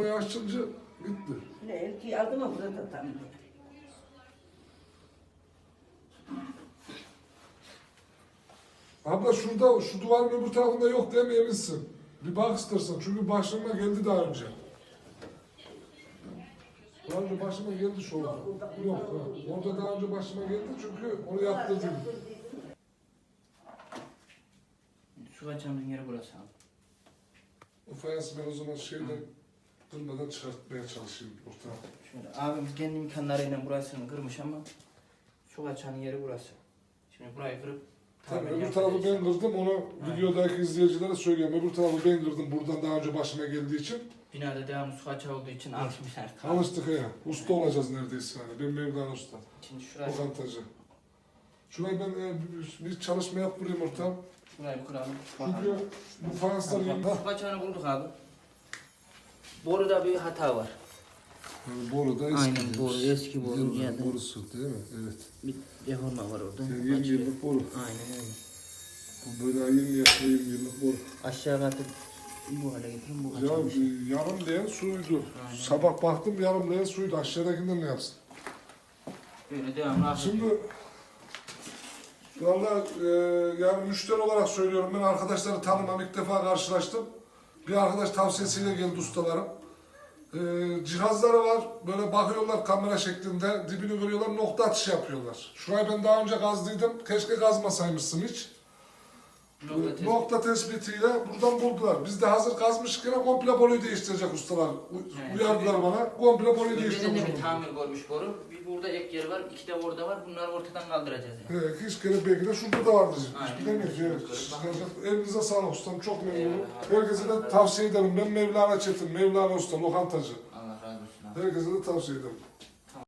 Oraya açınca gitti. Ne erkeği aldı mı burada tam. Abla şurada, şu duvarın öbür tarafında yok değil mi eminsin? Bir bak istersen. Çünkü başıma geldi daha önce. Daha önce başıma geldi şu orada. Yok, ha. orada daha önce başıma geldi çünkü onu yaptırdım. Su kaçanın yeri burası abi. O ben o zaman şeyden durmadan çıkartmaya çalışayım ortadan. Şöyle abim kendi imkanlarıyla burasını kırmış ama su kaçanın yeri burası. Şimdi burayı kırıp Tabii öbür tarafı ben kırdım, onu videodaki izleyicilere söylüyorum. Öbür tarafı ben kırdım buradan daha önce başıma geldiği için. Binada devamlı su kaçağı olduğu için alışmışlar. Alıştık ya. Usta olacağız neredeyse yani. Ben Mevlana Usta. Şimdi şurayı, Lokantacı. Şurayı ben e, bir, bir çalışma yap buraya ortam. şurayı kıralım. Bakalım. Çünkü bu Bak, yeni. Su kaçağını bulduk abi. Boruda bir hata var. Yani boru da eski. Aynen, boru, eski boru Yılların yani. borusu değil mi? Evet. Bir deforma var orada. Yani 20 Kaçıyor. yıllık boru. Aynen öyle. Bu böyle 20 yaşında 20 yıllık boru. Aşağı katı bu hale getirin bu Ya kaçamış. e, yarım leğen suydu. Aynen. Sabah baktım yarım leğen suydu. Aşağıdakinden ne yapsın? Böyle devamlı akıyor. Şimdi Valla e, yani müşteri olarak söylüyorum ben arkadaşları tanımam ilk defa karşılaştım. Bir arkadaş tavsiyesiyle geldi ustalarım. E, cihazları var böyle bakıyorlar kamera şeklinde dibini görüyorlar nokta atışı yapıyorlar. Şurayı ben daha önce kazdıydım keşke kazmasaymışsın hiç. Nokta tespit. Nokta tespitiyle buradan buldular. Biz de hazır kazmışken komple boruyu değiştirecek ustalar. U- Evet. Uyardılar bana. Komple boruyu Önceden de değiştirmiş. bir tamir görmüş boru. Bir burada ek yeri var, iki de orada var. Bunları ortadan kaldıracağız yani. Evet, hiç kere belki de şurada da vardır. Aynen. Hiç bilemeyiz. Evet. Elinize sağlık ustam. Çok memnunum. Eyvallah. Herkese de tavsiye ederim. Ben Mevlana Çetin, Mevlana Usta, lokantacı. Allah razı olsun abi. Herkese de tavsiye ederim.